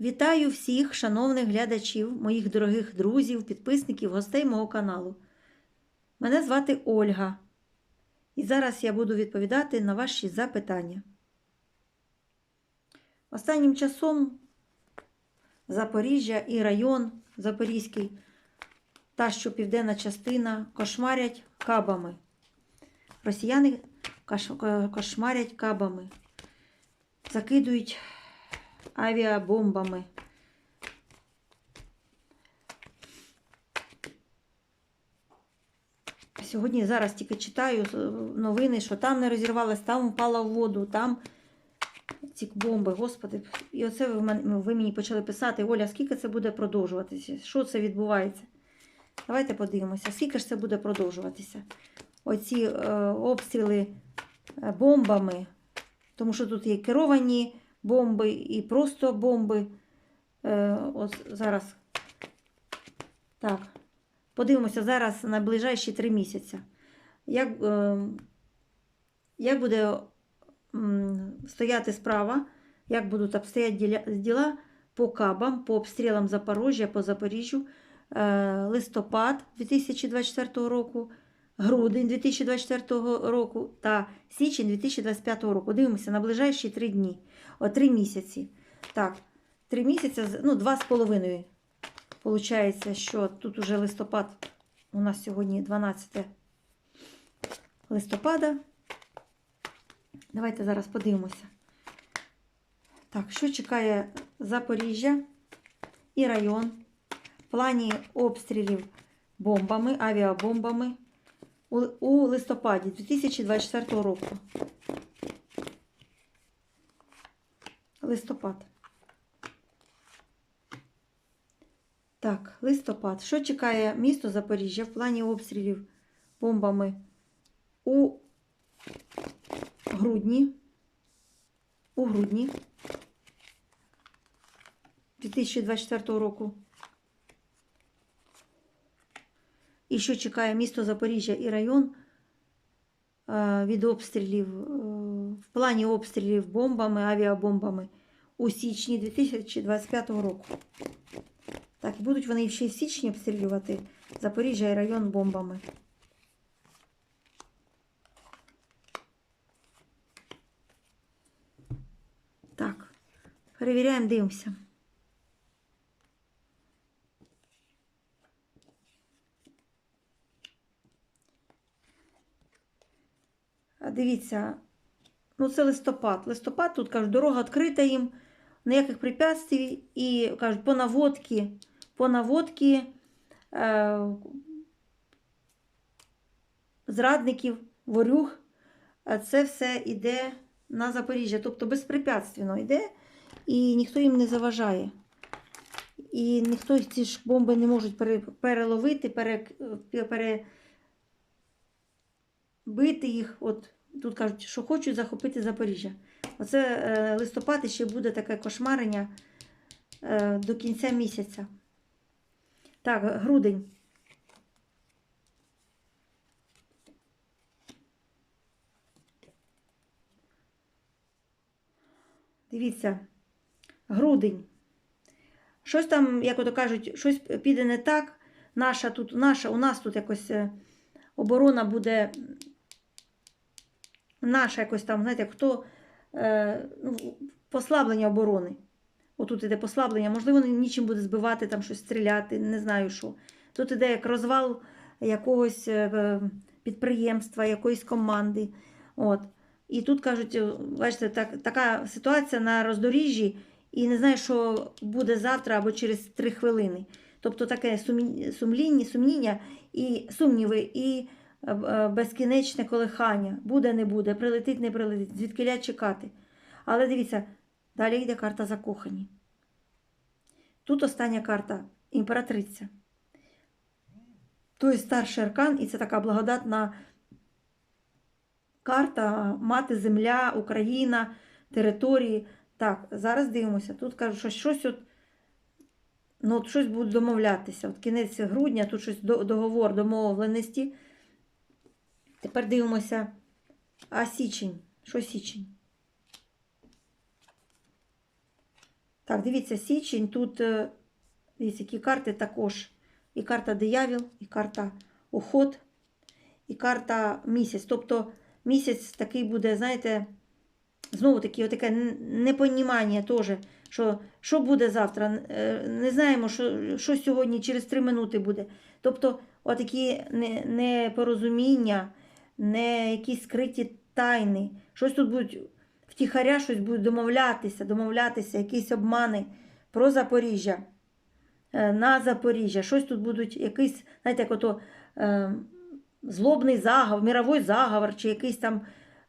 Вітаю всіх шановних глядачів, моїх дорогих друзів, підписників, гостей мого каналу. Мене звати Ольга. І зараз я буду відповідати на ваші запитання. Останнім часом Запоріжжя і район Запорізький, та що південна частина, кошмарять кабами. Росіяни кошмарять кабами, закидують авіабомбами. Сьогодні зараз тільки читаю е, новини, що там не розірвалось, там впала в воду, там ці бомби, господи. І оце ви, ви мені почали писати, Оля, скільки це буде продовжуватися? Що це відбувається? Давайте подивимося, скільки ж це буде продовжуватися. Оці е, обстріли е, бомбами, тому що тут є керовані бомби і просто бомби. Е, ось зараз. Так. Подивимося зараз на ближайші три місяці. Як, е, як буде стояти справа, як будуть обстояти діла по кабам, по обстрілам Запоріжжя, по Запоріжжю, е, листопад 2024 року, грудень 2024 року та січень 2025 року. Дивимося на ближайші три дні, о, три місяці. Так, три місяці, ну, два з половиною. Получається, що тут уже листопад, у нас сьогодні 12 листопада. Давайте зараз подивимося. Так, що чекає Запоріжжя і район в плані обстрілів бомбами, авіабомбами у, листопаді 2024 року. Листопад. Так, листопад. Що чекає місто Запоріжжя в плані обстрілів бомбами у грудні? У грудні 2024 року. І що чекає місто Запоріжжя і район е, від обстрілів, е, в плані обстрілів бомбами, авіабомбами у січні 2025 року. Так, і будуть вони ще й в січні обстрілювати Запоріжжя і район бомбами. Так, перевіряємо, дивимося. А Дивіться, ну це листопад. Листопад тут кажуть, дорога відкрита їм, ніяких препятствий. І кажуть, по наводці, по наводці е, зрадників, ворюг, це все йде на Запоріжжя. Тобто безпрепятственно йде, і ніхто їм не заважає. І ніхто ці ж бомби не можуть переловити, пере, пере, їх. От тут кажуть, що хочуть захопити Запоріжжя. Оце е, листопад ще буде таке кошмарення е, до кінця місяця. Так, грудень. Дивіться, грудень. Щось там, як ото кажуть, щось піде не так. Наша тут, наша, у нас тут якось е, оборона буде наша якось там, знаєте, хто е, ну, послаблення оборони. Отут іде послаблення, можливо, нічим буде збивати, там щось стріляти, не знаю що. Тут іде як розвал якогось е, е, підприємства, якоїсь команди. От. І тут кажуть, е, бачите, так, така ситуація на роздоріжжі, і не знаю, що буде завтра або через три хвилини. Тобто таке сумління, сумніння і сумніви, і безкінечне колихання. Буде, не буде, прилетить, не прилетить, звідкиля чекати. Але дивіться, далі йде карта закохані. Тут остання карта імператриця. Тобто старший аркан, і це така благодатна карта Мати Земля, Україна, території. Так, зараз дивимося. Тут кажуть, що щось от, ну, от щось будуть домовлятися. От кінець грудня, тут щось договор домовленості. Тепер дивимося. А січень? Що січень? Так, дивіться, січень. Тут е, дивіться, які карти також. І карта диявіл, і карта уход, і карта місяць. Тобто місяць такий буде, знаєте, знову таки, отаке непонімання теж, що, що буде завтра. Е, Не знаємо, що, що сьогодні через три минути буде. Тобто, отакі не- непорозуміння, не якісь скриті тайни. Щось тут будуть втіхаря, щось будуть домовлятися, домовлятися, якісь обмани про Запоріжжя. е, На Запоріжжя, щось тут будуть, якийсь, знаєте, як ото е, злобний заговор, міровий заговор, чи якийсь там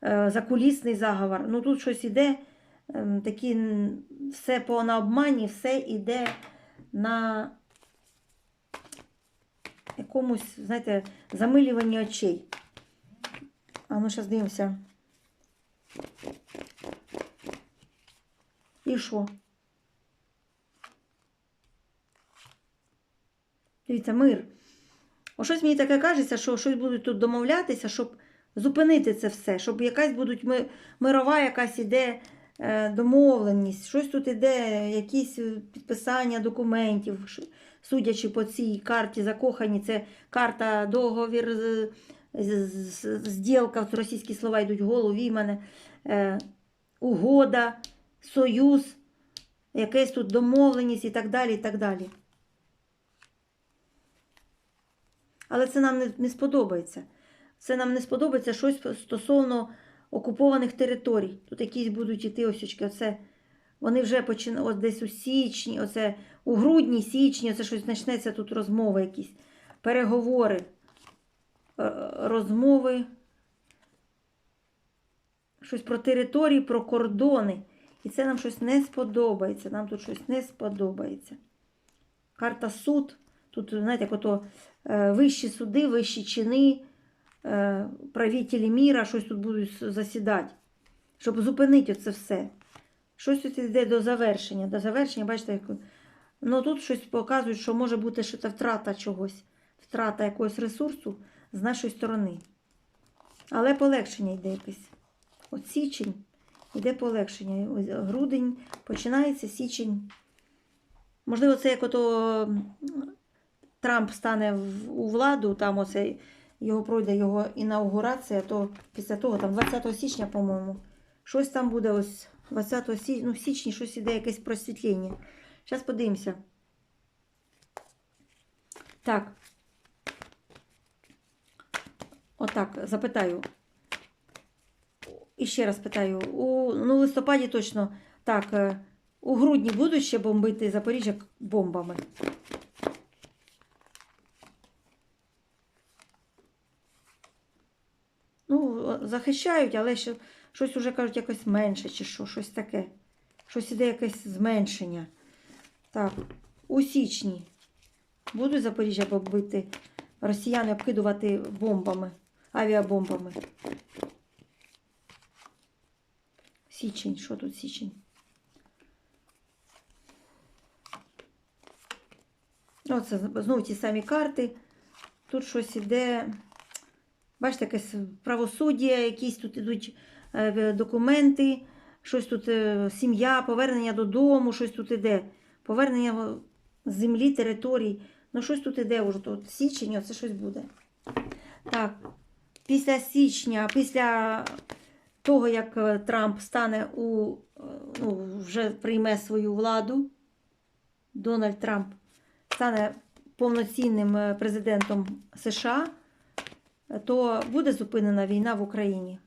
е, закулісний заговор. Ну тут щось іде, е, такі все по на обмані, все іде на якомусь, знаєте, замилюванні очей. А ну зараз дивимося. І що? Дивіться, мир. О, щось мені таке кажеться, що щось будуть тут домовлятися, щоб зупинити це все, щоб якась будуть мирова якась іде е, домовленість, щось тут іде, якісь е, підписання документів, судячи по цій карті закохані, це карта договір, зділка, російські слова йдуть в голові в мене, е, угода, союз, якась тут домовленість і так далі, і так далі. Але це нам не, не сподобається. Це нам не сподобається щось стосовно окупованих територій. Тут якісь будуть іти осічки. Оце вони вже починають десь у січні, оце у грудні, січні, оце щось почнеться тут розмови якісь, переговори, розмови, щось про території, про кордони. І це нам щось не сподобається. Нам тут щось не сподобається. Карта суд. Тут, знаєте, як ото е, вищі суди, вищі чини, е, правителі міра, щось тут будуть засідати, щоб зупинити це все. Щось тут йде до завершення. До завершення, бачите, як... ну тут щось показують, що може бути що це втрата чогось, втрата якогось ресурсу з нашої сторони. Але полегшення йде якесь. От січень йде полегшення. Ось грудень починається січень. Можливо, це як ото Трамп стане у владу, там оце його пройде його інаугурація, то після того, там 20 січня, по-моєму, щось там буде ось 20 січня, ну в січні щось іде якесь просвітлення. Зараз подивимося. Так. Отак, запитаю. І ще раз питаю. У ну, листопаді точно так. е, У грудні будуть ще бомбити Запоріжжя бомбами. Ну, захищають, але ще щось уже кажуть якось менше, чи що, щось таке. Щось іде якесь зменшення. Так, у січні будуть Запоріжжя бомбити, росіяни обкидувати бомбами, авіабомбами. Січень, що тут січень? Оце знову ті самі карти. Тут щось іде. Бачите, якесь правосуддя, якісь тут ідуть е, документи, щось тут е, сім'я, повернення додому, щось тут іде. Повернення землі, територій. Ну, щось тут іде вже тут. Січень, оце щось буде. Так, після січня, після того, як е, Трамп стане у, е, ну, вже прийме свою владу, Дональд Трамп стане повноцінним е, президентом США, то буде зупинена війна в Україні.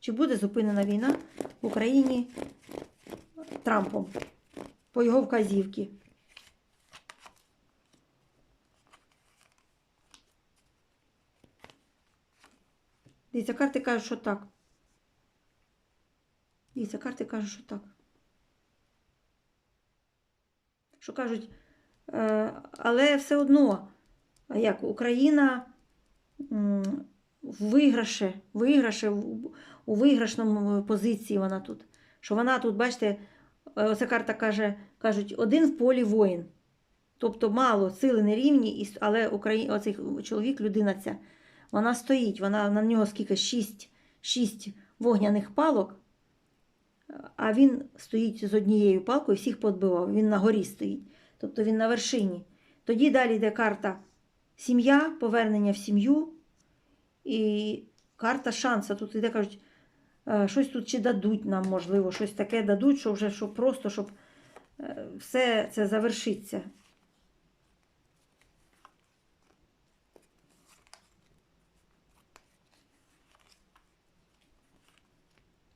Чи буде зупинена війна в Україні Трампом по його вказівці? Дивіться, карти кажуть, що так. Дивіться, карти кажуть, що так. Що кажуть, е, але все одно, як Україна м, в виграші, виграші, у виграшному позиції вона тут. Що вона тут, бачите, е, оця карта каже, кажуть, один в полі воїн. Тобто мало, сили не рівні, але Украї... оцей чоловік, людина ця, вона стоїть, вона на нього скільки? Шість, шість вогняних палок. а він стоїть з однією палкою, всіх подбивав. Він на горі стоїть. Тобто він на вершині. Тоді далі йде карта сім'я, повернення в сім'ю і карта шанса. Тут іде, кажуть, е, щось тут чи дадуть нам, можливо, щось таке дадуть, що вже щоб просто, щоб е, все це завершиться.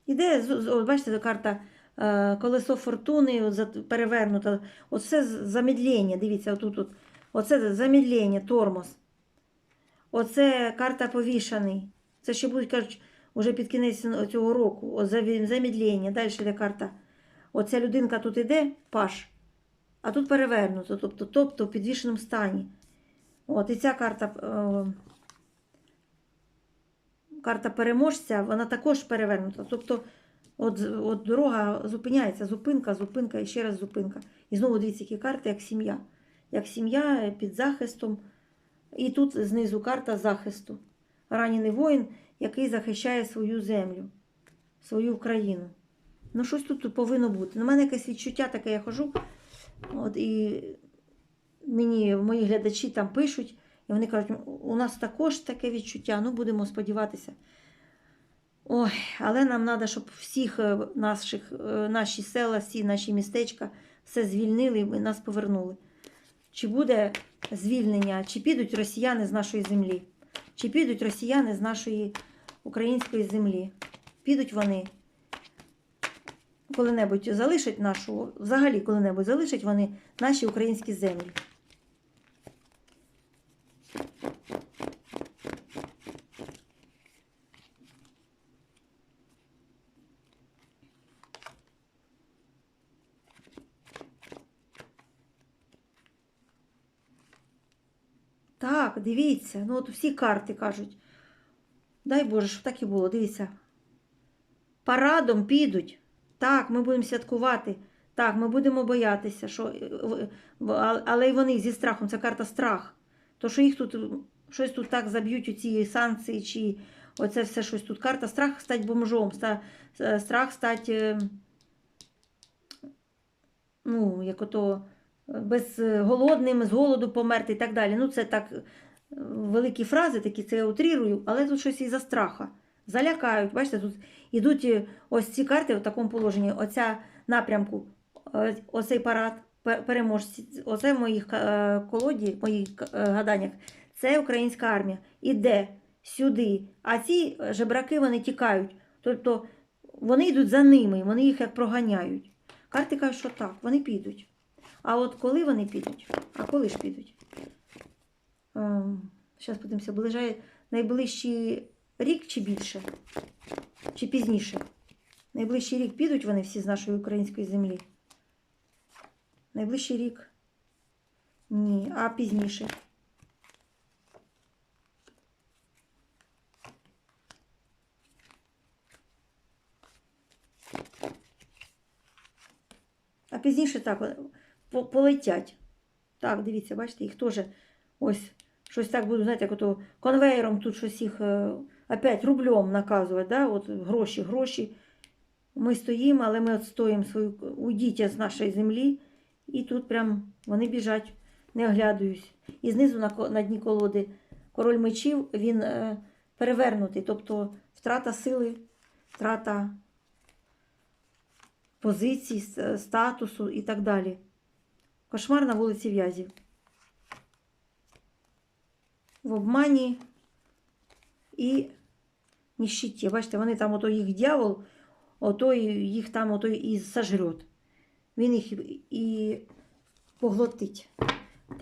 Іде, от бачите, карта е, колесо фортуни от, перевернуто. Оце замедлення, дивіться, отут. От. Оце замедлення, тормоз. Оце карта повішаний. Це ще будуть, кажуть, уже під кінець цього року. Замедлення. Далі йде карта. Оця людинка тут іде, паш, а тут перевернуто, тобто, тобто в підвішеному стані. От, і ця карта, е, карта переможця, вона також перевернута. Тобто, от, от дорога зупиняється, зупинка, зупинка і ще раз зупинка. І знову дивіться, які карти, як сім'я. Як сім'я під захистом. І тут знизу карта захисту. Ранений воїн, який захищає свою землю, свою країну. Ну, щось тут повинно бути. У мене якесь відчуття таке, я хожу. От, і мені мої глядачі там пишуть, і вони кажуть, у нас також таке відчуття, ну будемо сподіватися. Ой, але нам треба, щоб всіх е, наших, е, наші села, всі наші містечка все звільнили і нас повернули. Чи буде звільнення, чи підуть росіяни з нашої землі, чи підуть росіяни з нашої української землі. Підуть вони коли-небудь залишать нашу, взагалі коли-небудь залишать вони наші українські землі. Так, дивіться, ну от всі карти кажуть. Дай Боже, щоб так і було, дивіться. Парадом підуть. Так, ми будемо святкувати. Так, ми будемо боятися, що... е, але й вони зі страхом, це карта страх. То, що їх тут щось тут так заб'ють у ці санкції, чи оце все щось тут. Карта страх стати бомжом, е, страх стати, е, ну, як ото без е, з голоду померти і так далі. Ну, це так великі фрази, такі це я утрірую, але тут щось із-за страха. Залякають. Бачите, тут ідуть е, ось ці карти в такому положенні. Оця напрямку, е, оцей парад переможці, оце в моїх е, колоді, в моїх гаданнях, це українська армія. Іде сюди. А ці жебраки вони тікають. Тобто вони йдуть за ними, вони їх як проганяють. Карти кажуть, що так, вони підуть. А от коли вони підуть? А коли ж підуть? Зараз подивимося, ближає найближчий рік чи більше? Чи пізніше? Найближчий рік підуть вони всі з нашої української землі? Найближчий рік? Ні, а пізніше. А пізніше так полетять. Так, дивіться, бачите, їх теж ось щось так буду, знаєте, як ото конвейером тут щось їх е, опять рублем наказувати, да? от гроші, гроші. Ми стоїмо, але ми відстоїмо свою уйдіть з нашої землі. І тут прям вони біжать, не оглядуюсь. І знизу на, на дні колоди король мечів він е, перевернутий, тобто втрата сили, втрата позицій, статусу і так далі. Кошмар на вулиці В'язів. В обмані і ніщиті. Бачите, вони там, ото їх дьявол, ото їх там ото і сожрет. Він їх і- поглотить.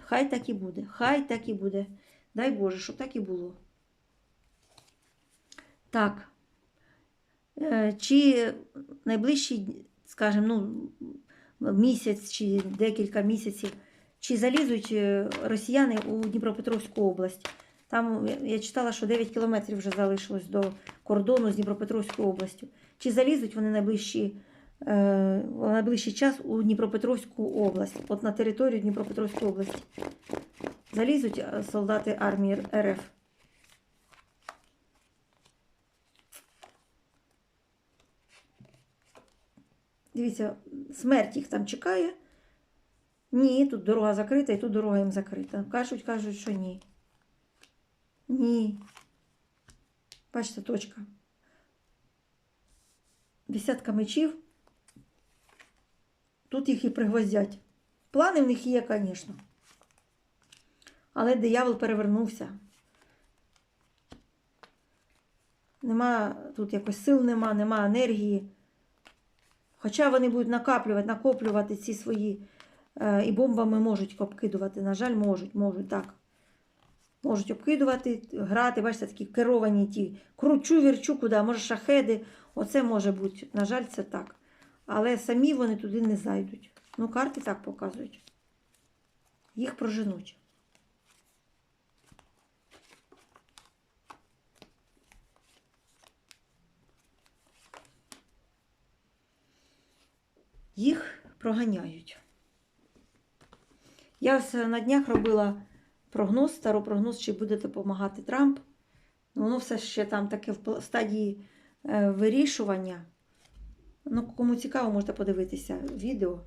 Хай так і буде, хай так і буде. Дай Боже, щоб так і було. Так. Е, Чи найближчі, скажімо, ну, місяць чи декілька місяців, чи залізуть е, росіяни у Дніпропетровську область? Там я- я читала, що 9 кілометрів вже залишилось до кордону з Дніпропетровською областю. Чи залізуть вони найближчі, е, найближчий час у Дніпропетровську область, от на територію Дніпропетровської області? Залізуть е, солдати армії РФ? Дивіться, смерть їх там чекає. Ні, тут дорога закрита, і тут дорога їм закрита. Кажуть, кажуть, що ні. Ні. Бачите, точка. Десятка мечів. Тут їх і пригвоздять. Плани в них є, звісно. Але диявол перевернувся. Нема тут якось сил нема, нема енергії. Хоча вони будуть накаплювати, накоплювати ці свої і бомбами можуть обкидувати. На жаль, можуть, можуть так. Можуть обкидувати, грати, бачите, такі керовані ті. Кручу, вірчу, куди, може шахеди. Оце може бути. На жаль, це так. Але самі вони туди не зайдуть. Ну, карти так показують. Їх проженуть. Їх проганяють. Я ось на днях робила прогноз, старопрогноз, чи буде допомагати Трамп. Ну, Воно все ще там таке в стадії е, вирішування. Ну, кому цікаво, можете подивитися відео.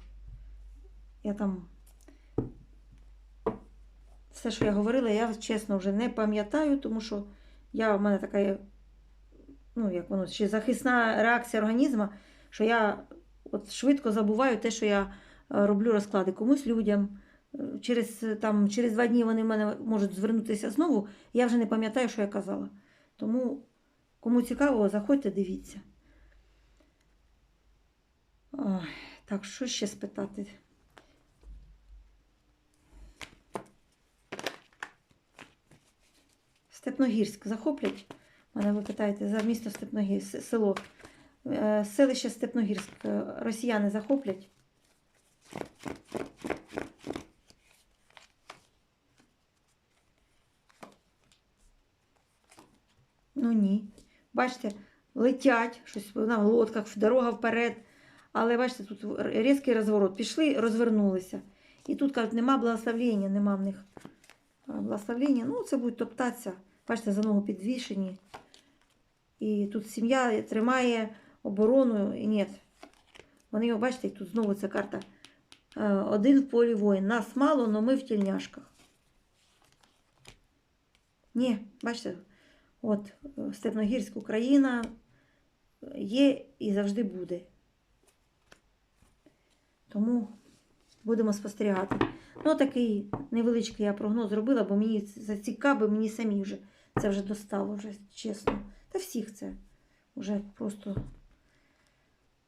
Я там все, що я говорила, я чесно вже не пам'ятаю, тому що я в мене така, ну, як воно, ще захисна реакція організму, що я от швидко забуваю те, що я е, роблю розклади комусь людям. Через, там, через два дні вони в мене можуть звернутися знову. Я вже не пам'ятаю, що я казала. Тому, кому цікаво, заходьте, дивіться. Ой, так, що ще спитати? Степногірськ захоплять? Мене ви питаєте за місто Степногірськ, село. Е, Селище Степногірськ е, росіяни захоплять? Ну ні. Бачите, летять щось на лодках, дорога вперед. Але бачите, тут різкий розворот. Пішли, розвернулися. І тут кажуть, нема благословення, нема в них а, благословення. Ну, це будуть топтатися. Бачите, за ногу підвішені. І тут сім'я тримає оборону. І ні. Вони його, бачите, тут знову ця карта. Е, Один в полі воїн. Нас мало, але ми в тільняшках. Ні, бачите, от е, Степногірська Україна є і завжди буде. Тому будемо спостерігати. Ну, такий невеличкий я прогноз зробила, бо мені це цікаво, мені самі вже це вже достало, вже чесно. Та всіх це вже просто.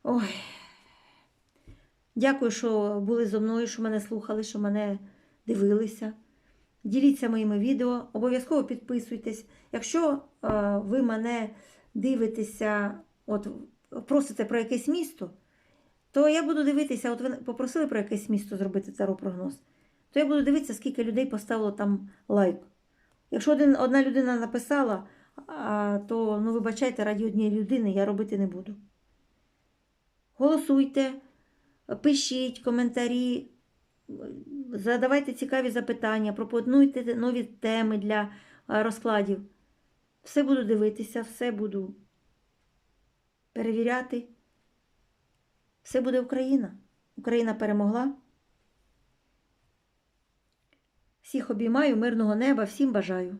Ой. Дякую, що були зо мною, що мене слухали, що мене дивилися. Діліться моїми відео, обов'язково підписуйтесь. Якщо е, ви мене дивитеся, от просите про якесь місто, то я буду дивитися, от ви попросили про якесь місто зробити таро-прогноз, то я буду дивитися, скільки людей поставило там лайк. Якщо один, одна людина написала, а, то ну, вибачайте, раді однієї людини я робити не буду. Голосуйте, пишіть коментарі, задавайте цікаві запитання, пропонуйте нові теми для розкладів. Все буду дивитися, все буду перевіряти. Все буде Україна. Україна перемогла. Всіх обіймаю, мирного неба, всім бажаю.